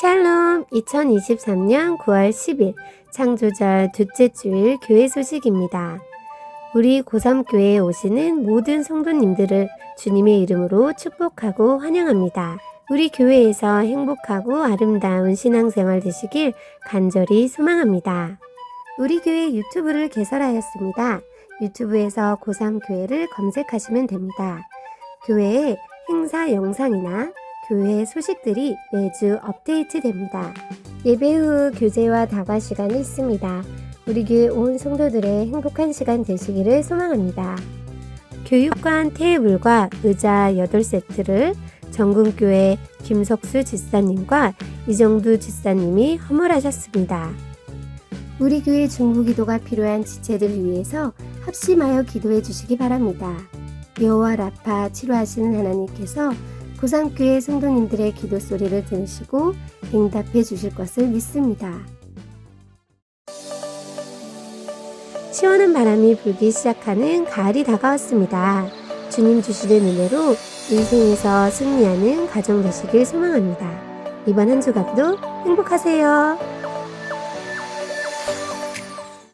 샬롬 2023년 9월 10일 창조절 둘째 주일 교회 소식입니다. 우리 고3교회에 오시는 모든 성도님들을 주님의 이름으로 축복하고 환영합니다. 우리 교회에서 행복하고 아름다운 신앙생활 되시길 간절히 소망합니다. 우리 교회 유튜브를 개설하였습니다. 유튜브에서 고3 교회를 검색하시면 됩니다. 교회의 행사 영상이나 교회 소식들이 매주 업데이트 됩니다. 예배 후 교제와 다과 시간이 있습니다. 우리 교회 온 성도들의 행복한 시간 되시기를 소망합니다. 교육관 테이블과 의자 8세트를 정금교회 김석수 집사님과 이정두 집사님이 허물하셨습니다. 우리 교회 중보기도가 필요한 지체들을 위해서 합심하여 기도해 주시기 바랍니다. 여호와 라파 치료하시는 하나님께서 고산교회 성도님들의 기도 소리를 들으시고 응답해 주실 것을 믿습니다. 시원한 바람이 불기 시작하는 가을이 다가왔습니다. 주님 주시는 은혜로 인생에서 승리하는 가정 되시길 소망합니다. 이번 한 주간도 행복하세요.